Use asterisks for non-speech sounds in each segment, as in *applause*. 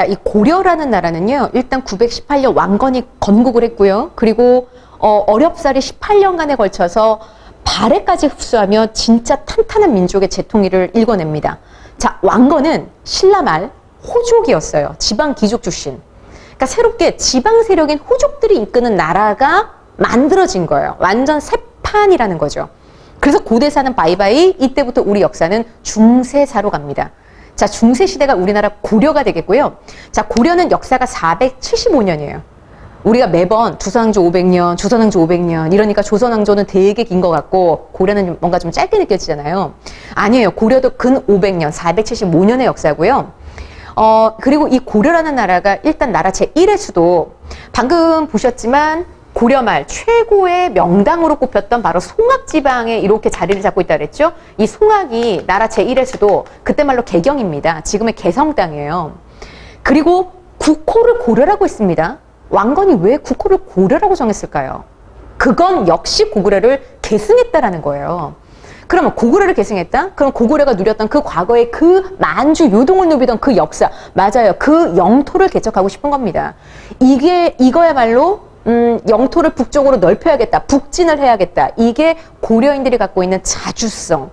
자, 이 고려라는 나라는요, 일단 918년 왕건이 건국을 했고요. 그리고 어, 어렵사리 18년간에 걸쳐서 발해까지 흡수하며 진짜 탄탄한 민족의 재통일을 일궈냅니다. 자, 왕건은 신라 말 호족이었어요. 지방 귀족 출신. 그러니까 새롭게 지방 세력인 호족들이 이끄는 나라가 만들어진 거예요. 완전 새 판이라는 거죠. 그래서 고대사는 바이바이, 이때부터 우리 역사는 중세사로 갑니다. 자, 중세 시대가 우리나라 고려가 되겠고요. 자, 고려는 역사가 475년이에요. 우리가 매번 조선왕조 500년, 조선왕조 500년 이러니까 조선왕조는 되게 긴 것 같고 고려는 좀 뭔가 좀 짧게 느껴지잖아요. 아니에요. 고려도 근 500년, 475년의 역사고요. 어, 그리고 이 고려라는 나라가 일단 나라 제1의 수도 방금 보셨지만 고려 말 최고의 명당으로 꼽혔던 바로 송악 지방에 이렇게 자리를 잡고 있다 그랬죠. 이 송악이 나라 제1의 수도 그때 말로 개경입니다. 지금의 개성 땅이에요. 그리고 국호를 고려라고 했습니다. 왕건이 왜 국호를 고려라고 정했을까요? 그건 역시 고구려를 계승했다라는 거예요. 그러면 고구려를 계승했다? 그럼 고구려가 누렸던 그 과거의 그 만주 요동을 누비던 그 역사 맞아요. 그 영토를 개척하고 싶은 겁니다. 이게 이거야말로 음, 영토를 북쪽으로 넓혀야겠다. 북진을 해야겠다. 이게 고려인들이 갖고 있는 자주성.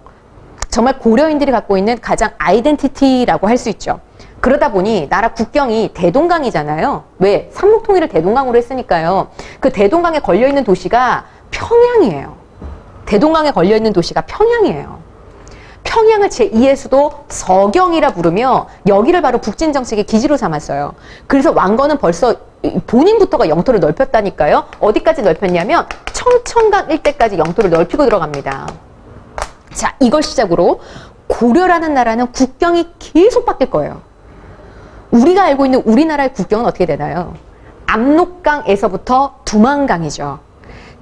정말 고려인들이 갖고 있는 가장 아이덴티티라고 할 수 있죠. 그러다 보니 나라 국경이 대동강이잖아요. 왜? 삼국통일을 대동강으로 했으니까요. 그 대동강에 걸려 있는 도시가 평양이에요. 대동강에 걸려 있는 도시가 평양이에요. 평양을 제2의 수도 서경이라 부르며 여기를 바로 북진 정책의 기지로 삼았어요. 그래서 왕건은 벌써 본인부터가 영토를 넓혔다니까요. 어디까지 넓혔냐면 청천강 일대까지 영토를 넓히고 들어갑니다. 자, 이걸 시작으로 고려라는 나라는 국경이 계속 바뀔 거예요. 우리가 알고 있는 우리나라의 국경은 어떻게 되나요? 압록강에서부터 두만강이죠.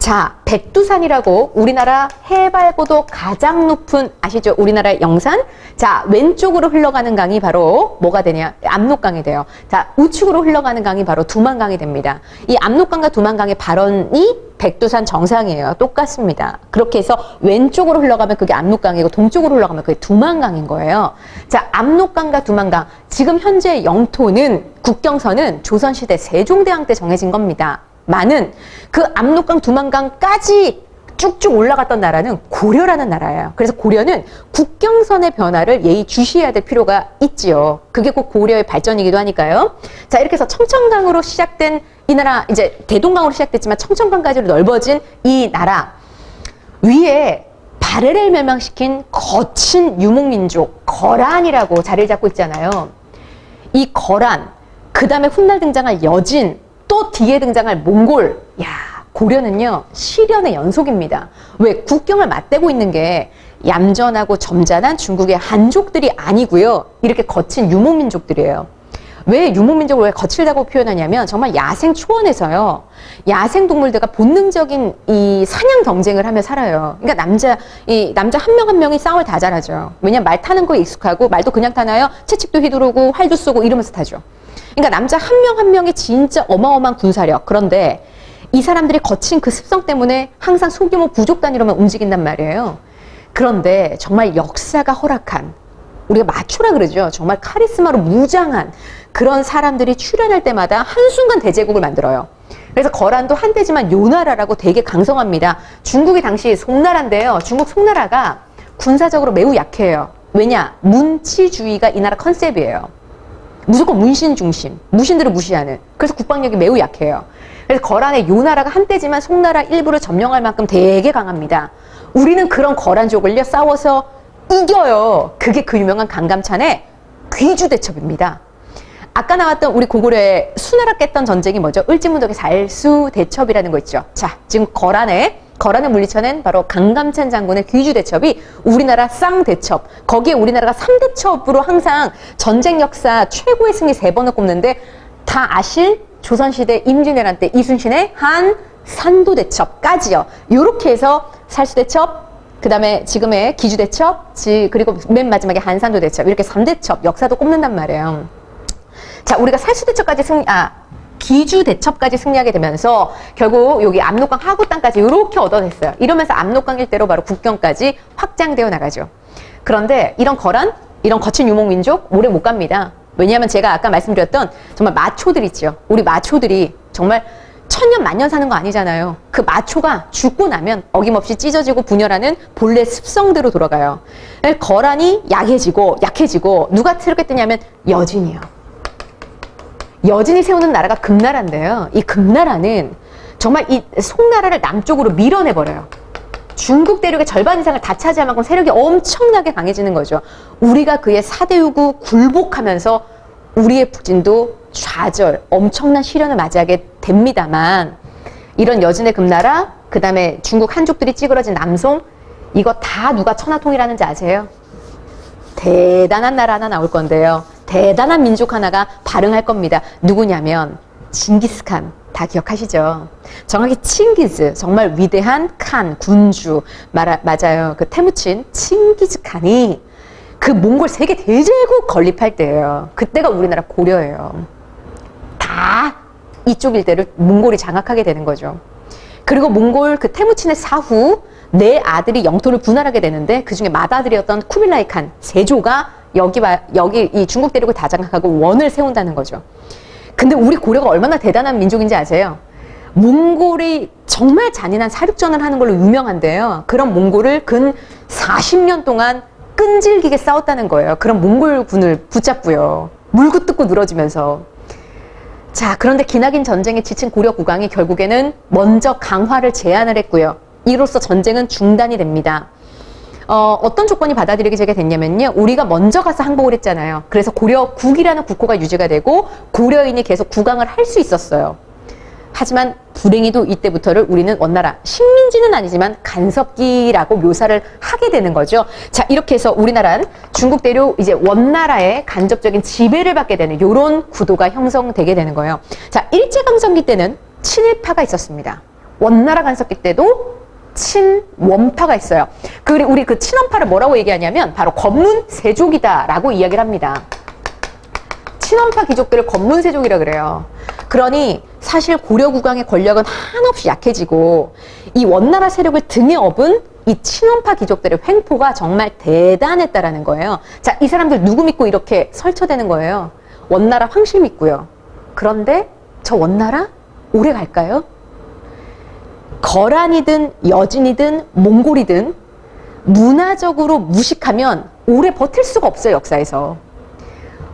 자, 백두산이라고 우리나라 해발고도 가장 높은 아시죠? 우리나라의 영산. 자, 왼쪽으로 흘러가는 강이 바로 뭐가 되냐? 압록강이 돼요. 자, 우측으로 흘러가는 강이 바로 두만강이 됩니다. 이 압록강과 두만강의 발원이 백두산 정상이에요. 똑같습니다. 그렇게 해서 왼쪽으로 흘러가면 그게 압록강이고 동쪽으로 흘러가면 그게 두만강인 거예요. 자, 압록강과 두만강. 지금 현재 영토는 국경선은 조선시대 세종대왕 때 정해진 겁니다. 많은 그 압록강 두만강까지 쭉쭉 올라갔던 나라는 고려라는 나라예요. 그래서 고려는 국경선의 변화를 예의 주시해야 될 필요가 있지요. 그게 곧 고려의 발전이기도 하니까요. 자, 이렇게 해서 청천강으로 시작된 이 나라, 이제 대동강으로 시작됐지만 청천강까지로 넓어진 이 나라 위에 바레를 멸망시킨 거친 유목민족 거란이라고 자리를 잡고 있잖아요. 이 거란, 그 다음에 훗날 등장할 여진, 또 뒤에 등장할 몽골. 야, 고려는요, 시련의 연속입니다. 왜? 국경을 맞대고 있는 게 얌전하고 점잖은 중국의 한족들이 아니고요. 이렇게 거친 유목민족들이에요. 왜 유목민족을 왜 거칠다고 표현하냐면 정말 야생 초원에서요. 야생 동물들과 본능적인 이 사냥 경쟁을 하며 살아요. 그러니까 남자 이 남자 한 명한 명이 싸움을 다 잘하죠. 왜냐면 말 타는 거에 익숙하고 말도 그냥 타나요? 채찍도 휘두르고 활도 쏘고 이러면서 타죠. 그러니까 남자 한 명한 명이 진짜 어마어마한 군사력. 그런데 이 사람들이 거친 그 습성 때문에 항상 소규모 부족 단위로만 움직인단 말이에요. 그런데 정말 역사가 허락한 우리가 마초라 그러죠. 정말 카리스마로 무장한 그런 사람들이 출연할 때마다 한순간 대제국을 만들어요. 그래서 거란도 한때지만 요나라라고 되게 강성합니다. 중국이 당시 송나라인데요. 중국 송나라가 군사적으로 매우 약해요. 왜냐? 문치주의가 이 나라 컨셉이에요. 무조건 문신 중심, 무신들을 무시하는. 그래서 국방력이 매우 약해요. 그래서 거란의 요나라가 한때지만 송나라 일부를 점령할 만큼 되게 강합니다. 우리는 그런 거란족을요 싸워서 이겨요. 그게 그 유명한 강감찬의 귀주 대첩입니다. 아까 나왔던 우리 고구려의 수나라 깼던 전쟁이 뭐죠? 을지문덕의 살수 대첩이라는 거 있죠. 자, 지금 거란의 거란을 물리쳐낸 바로 강감찬 장군의 귀주 대첩이 우리나라 쌍 대첩. 거기에 우리나라가 삼대첩으로 항상 전쟁 역사 최고의 승리 세 번을 꼽는데 다 아실 조선시대 임진왜란 때 이순신의 한 산도 대첩까지요. 요렇게 해서 살수 대첩, 그 다음에 지금의 기주 대첩, 지, 그리고 맨 마지막에 한산도 대첩. 이렇게 삼대첩 역사도 꼽는단 말이에요. 자, 우리가 살수 대첩까지 승리, 아, 기주 대첩까지 승리하게 되면서 결국 여기 압록강 하구 땅까지 이렇게 얻어냈어요. 이러면서 압록강 일대로 바로 국경까지 확장되어 나가죠. 그런데 이런 거란, 이런 거친 유목민족 오래 못 갑니다. 왜냐하면 제가 아까 말씀드렸던 정말 마초들 있죠. 우리 마초들이 정말 천년 만년 사는 거 아니잖아요. 그 마초가 죽고 나면 어김없이 찢어지고 분열하는 본래 습성대로 돌아가요. 거란이 약해지고 약해지고 누가 새롭게 뜨냐면 여진이요. 여진이 세우는 나라가 금나라인데요. 이 금나라는 정말 이 송나라를 남쪽으로 밀어내버려요. 중국 대륙의 절반 이상을 다 차지할 만큼 세력이 엄청나게 강해지는 거죠. 우리가 그의 사대유구 굴복하면서 우리의 북진도 좌절, 엄청난 시련을 맞이하게 됩니다만 이런 여진의 금나라, 그 다음에 중국 한족들이 찌그러진 남송 이거 다 누가 천하통일하는지 아세요? 대단한 나라 하나 나올 건데요. 대단한 민족 하나가 발흥할 겁니다. 누구냐면 징기스칸 다 기억하시죠? 정확히 칭기즈 정말 위대한 칸 군주 말, 맞아요. 그 태무친 칭기즈 칸이 그 몽골 세계 대제국 건립할 때예요. 그때가 우리나라 고려예요. 다 이쪽 일대를 몽골이 장악하게 되는 거죠. 그리고 몽골 그 태무친의 사후 내 아들이 영토를 분할하게 되는데 그 중에 맏아들이었던 쿠빌라이 칸 세조가 여기 마- 여기 이 중국 대륙을 다 장악하고 원을 세운다는 거죠. 근데 우리 고려가 얼마나 대단한 민족인지 아세요? 몽골이 정말 잔인한 사륙전을 하는 걸로 유명한데요. 그런 몽골을 근 40년 동안 끈질기게 싸웠다는 거예요. 그런 몽골군을 붙잡고요. 물고 뜯고 늘어지면서. 자, 그런데 기나긴 전쟁에 지친 고려 국왕이 결국에는 먼저 강화를 제안을 했고요. 이로써 전쟁은 중단이 됩니다. 어, 어떤 조건이 받아들이게 됐냐면요. 우리가 먼저 가서 항복을 했잖아요. 그래서 고려국이라는 국호가 유지가 되고 고려인이 계속 국왕을 할 수 있었어요. 하지만 불행히도 이때부터를 우리는 원나라 식민지는 아니지만 간섭기라고 묘사를 하게 되는 거죠. 자 이렇게 해서 우리나라는 중국 대륙 이제 원나라의 간접적인 지배를 받게 되는 이런 구도가 형성되게 되는 거예요. 자 일제강점기 때는 친일파가 있었습니다. 원나라 간섭기 때도 친원파가 있어요. 그리고 우리 그 친원파를 뭐라고 얘기하냐면 바로 검문 세족이다라고 이야기를 합니다. 친원파 귀족들을 검문 세족이라 그래요. 그러니 사실 고려 국왕의 권력은 한없이 약해지고 이 원나라 세력을 등에 업은 이 친원파 귀족들의 횡포가 정말 대단했다라는 거예요. 자, 이 사람들 누구 믿고 이렇게 설쳐되는 거예요? 원나라 황실 믿고요. 그런데 저 원나라 오래 갈까요? 거란이든 여진이든 몽골이든 문화적으로 무식하면 오래 버틸 수가 없어요, 역사에서.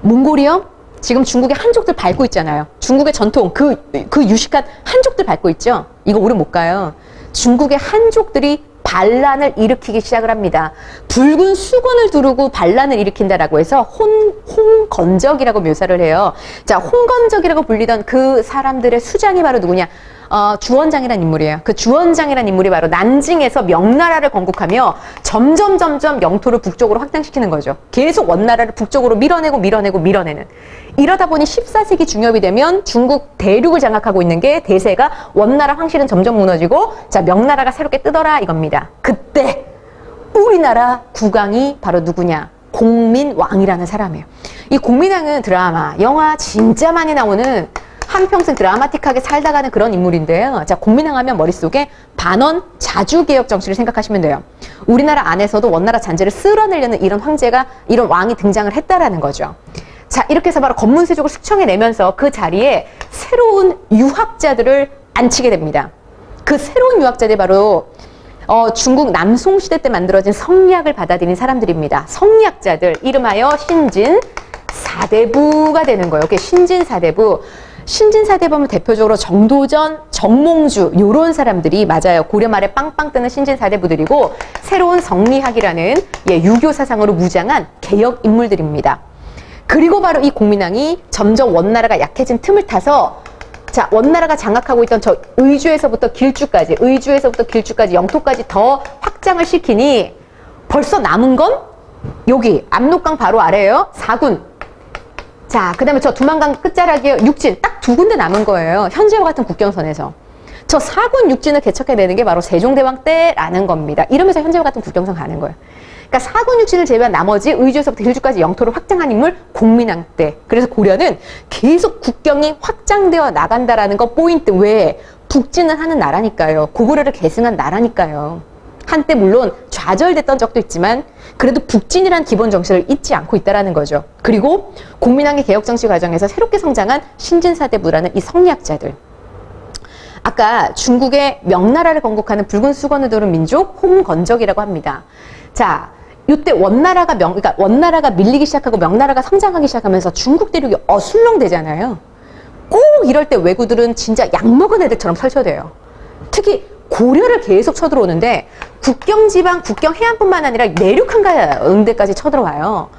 몽골이요? 지금 중국의 한족들 밟고 있잖아요. 중국의 전통, 그, 그 유식한 한족들 밟고 있죠? 이거 오래 못 가요. 중국의 한족들이 반란을 일으키기 시작을 합니다. 붉은 수건을 두르고 반란을 일으킨다라고 해서 혼, 홍건적이라고 묘사를 해요. 자, 홍건적이라고 불리던 그 사람들의 수장이 바로 누구냐? 어, 주원장이라는 인물이에요. 그 주원장이라는 인물이 바로 난징에서 명나라를 건국하며 점점 점점 영토를 북쪽으로 확장시키는 거죠. 계속 원나라를 북쪽으로 밀어내고 밀어내고 밀어내는. 이러다 보니 14세기 중엽이 되면 중국 대륙을 장악하고 있는 게 대세가 원나라 황실은 점점 무너지고 자 명나라가 새롭게 뜨더라 이겁니다. 그때 우리나라 국왕이 바로 누구냐? 공민왕이라는 사람이에요. 이 공민왕은 드라마, 영화 진짜 많이 나오는 한평생 드라마틱하게 살다가는 그런 인물인데요. 자, 공민왕 하면 머릿속에 반원 자주개혁 정치를 생각하시면 돼요. 우리나라 안에서도 원나라 잔재를 쓸어내려는 이런 황제가, 이런 왕이 등장을 했다라는 거죠. 자, 이렇게 해서 바로 검문세족을 숙청해내면서 그 자리에 새로운 유학자들을 앉히게 됩니다. 그 새로운 유학자들이 바로 어, 중국 남송 시대 때 만들어진 성리학을 받아들인 사람들입니다. 성리학자들 이름하여 신진 사대부가 되는 거예요. 이게 신진 사대부. 신진 사대부는 대표적으로 정도전, 정몽주 요런 사람들이 맞아요. 고려 말에 빵빵 뜨는 신진 사대부들이고 새로운 성리학이라는 예, 유교 사상으로 무장한 개혁 인물들입니다. 그리고 바로 이 공민왕이 점점 원나라가 약해진 틈을 타서 자, 원나라가 장악하고 있던 저 의주에서부터 길주까지, 의주에서부터 길주까지, 영토까지 더 확장을 시키니 벌써 남은 건 여기 압록강 바로 아래에요. 사군. 자, 그 다음에 저 두만강 끝자락에 육진 딱 두 군데 남은 거예요. 현재와 같은 국경선에서. 저 사군 육진을 개척해내는 게 바로 세종대왕 때라는 겁니다. 이러면서 현재와 같은 국경선 가는 거예요. 그러니까 사군 육진을 제외한 나머지 의주에서부터 길주까지 영토를 확장한 인물 공민왕 때. 그래서 고려는 계속 국경이 확장되어 나간다라는 거 포인트. 왜? 북진을 하는 나라니까요. 고구려를 계승한 나라니까요. 한때 물론 좌절됐던 적도 있지만 그래도 북진이란 기본 정신을 잊지 않고 있다라는 거죠. 그리고 국민항해 개혁 정치 과정에서 새롭게 성장한 신진사대부라는 이 성리학자들. 아까 중국의 명나라를 건국하는 붉은 수건을 두른 민족 홍건적이라고 합니다. 자, 이때 원나라가 명, 그러니까 원나라가 밀리기 시작하고 명나라가 성장하기 시작하면서 중국 대륙이 어술렁대잖아요. 꼭 이럴 때 왜구들은 진짜 약 먹은 애들처럼 설쳐돼요. 특히 고려를 계속 쳐들어오는데 국경 지방, 국경 해안뿐만 아니라 내륙 한가운데까지 쳐들어와요.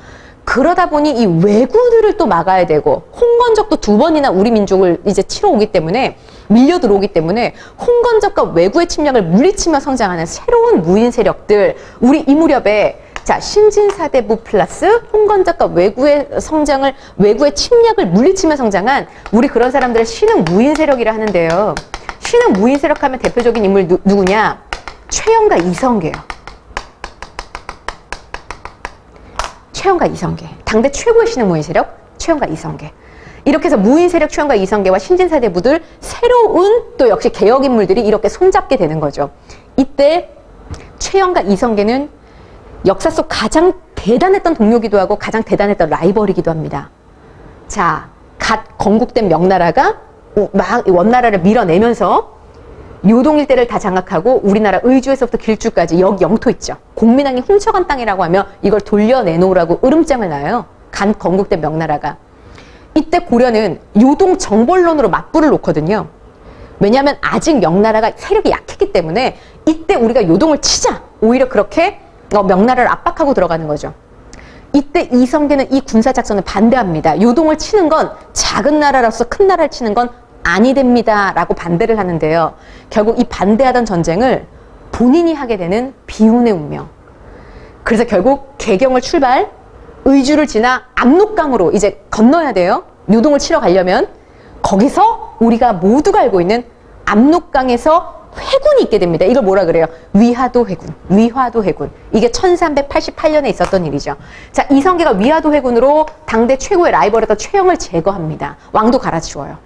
그러다 보니 이 왜구들을 또 막아야 되고 홍건적도 두 번이나 우리 민족을 이제 치러 오기 때문에 밀려 들어오기 때문에 홍건적과 왜구의 침략을 물리치며 성장하는 새로운 무인 세력들 우리 이 무렵에 자 신진사대부 플러스 홍건적과 왜구의 성장을 왜구의 침략을 물리치며 성장한 우리 그런 사람들을 신흥 무인 세력이라 하는데요. 신흥 무인 세력 하면 대표적인 인물 누, 누구냐? 최영과 이성계요. 최영과 이성계. 당대 최고의 신흥 무인 세력 최영과 이성계. 이렇게 해서 무인 세력 최영과 이성계와 신진사대부들 새로운 또 역시 개혁 인물들이 이렇게 손잡게 되는 거죠. 이때 최영과 이성계는 역사 속 가장 대단했던 동료기도 하고 가장 대단했던 라이벌이기도 합니다. 자, 갓 건국된 명나라가 막 원나라를 밀어내면서 요동 일대를 다 장악하고 우리나라 의주에서부터 길주까지 여기 영토 있죠. 공민왕이 훔쳐간 땅이라고 하며 이걸 돌려내놓으라고 으름장을 놔요. 간 건국된 명나라가. 이때 고려는 요동 정벌론으로 맞불을 놓거든요. 왜냐하면 아직 명나라가 세력이 약했기 때문에 이때 우리가 요동을 치자. 오히려 그렇게 어, 명나라를 압박하고 들어가는 거죠. 이때 이성계는 이 군사 작전을 반대합니다. 요동을 치는 건 작은 나라로서 큰 나라를 치는 건 아니 됩니다. 라고 반대를 하는데요. 결국 이 반대하던 전쟁을 본인이 하게 되는 비운의 운명. 그래서 결국 개경을 출발, 의주를 지나 압록강으로 이제 건너야 돼요. 요동을 치러 가려면 거기서 우리가 모두가 알고 있는 압록강에서 회군이 있게 됩니다. 이걸 뭐라 그래요? 위화도 회군. 위화도 회군. 이게 1388년에 있었던 일이죠. 자, 이성계가 위화도 회군으로 당대 최고의 라이벌이었던 최영을 제거합니다. 왕도 갈아치워요.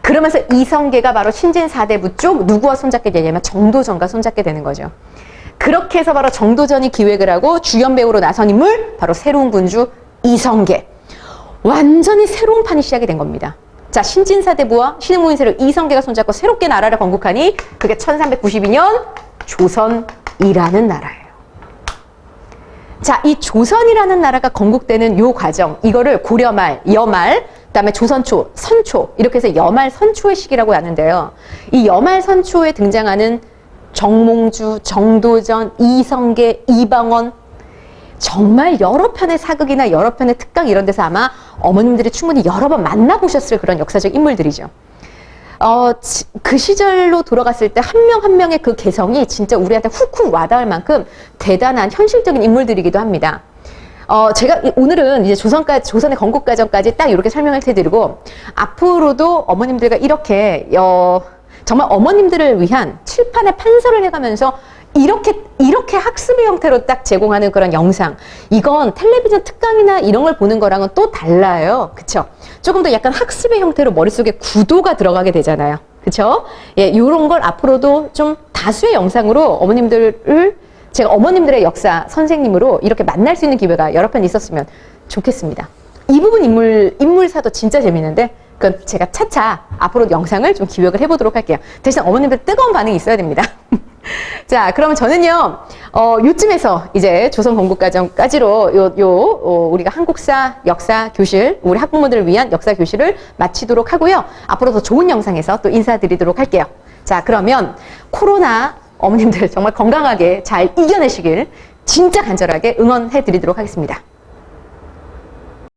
그러면서 이성계가 바로 신진 사대부 쪽 누구와 손잡게 되냐면 정도전과 손잡게 되는 거죠. 그렇게 해서 바로 정도전이 기획을 하고 주연 배우로 나선 인물 바로 새로운 군주 이성계. 완전히 새로운 판이 시작이 된 겁니다. 자, 신진사대부와 신흥무인세력 이성계가 손잡고 새롭게 나라를 건국하니 그게 1392년 조선이라는 나라예요. 자, 이 조선이라는 나라가 건국되는 요 과정, 이거를 고려말, 여말, 그다음에 조선초, 선초 이렇게 해서 여말 선초의 시기라고 하는데요. 이 여말 선초에 등장하는 정몽주, 정도전, 이성계, 이방원 정말 여러 편의 사극이나 여러 편의 특강 이런 데서 아마 어머님들이 충분히 여러 번 만나보셨을 그런 역사적 인물들이죠. 어, 지- 그 시절로 돌아갔을 때 한명한 명의 그 개성이 진짜 우리한테 훅훅 와닿을 만큼 대단한 현실적인 인물들이기도 합니다. 어, 제가 이- 오늘은 이제 조선까지, 조선의 건국 과정까지 딱 이렇게 설명을 해드리고, 앞으로도 어머님들과 이렇게, 어, 정말 어머님들을 위한 칠판의 판서를 해가면서 이렇게, 이렇게 학습의 형태로 딱 제공하는 그런 영상. 이건 텔레비전 특강이나 이런 걸 보는 거랑은 또 달라요. 그쵸? 조금 더 약간 학습의 형태로 머릿속에 구도가 들어가게 되잖아요. 그쵸? 예, 요런 걸 앞으로도 좀 다수의 영상으로 어머님들을 제가 어머님들의 역사 선생님으로 이렇게 만날 수 있는 기회가 여러 편 있었으면 좋겠습니다. 이 부분 인물, 인물사도 진짜 재밌는데, 그건 제가 차차 앞으로 영상을 좀 기획을 해보도록 할게요. 대신 어머님들 뜨거운 반응이 있어야 됩니다. *laughs* *laughs* 자, 그러면 저는요, 어, 요쯤에서 이제 조선 건국과정까지로 요, 요, 어, 우리가 한국사 역사 교실, 우리 학부모들을 위한 역사 교실을 마치도록 하고요. 앞으로 더 좋은 영상에서 또 인사드리도록 할게요. 자, 그러면 코로나 어머님들 정말 건강하게 잘 이겨내시길 진짜 간절하게 응원해 드리도록 하겠습니다.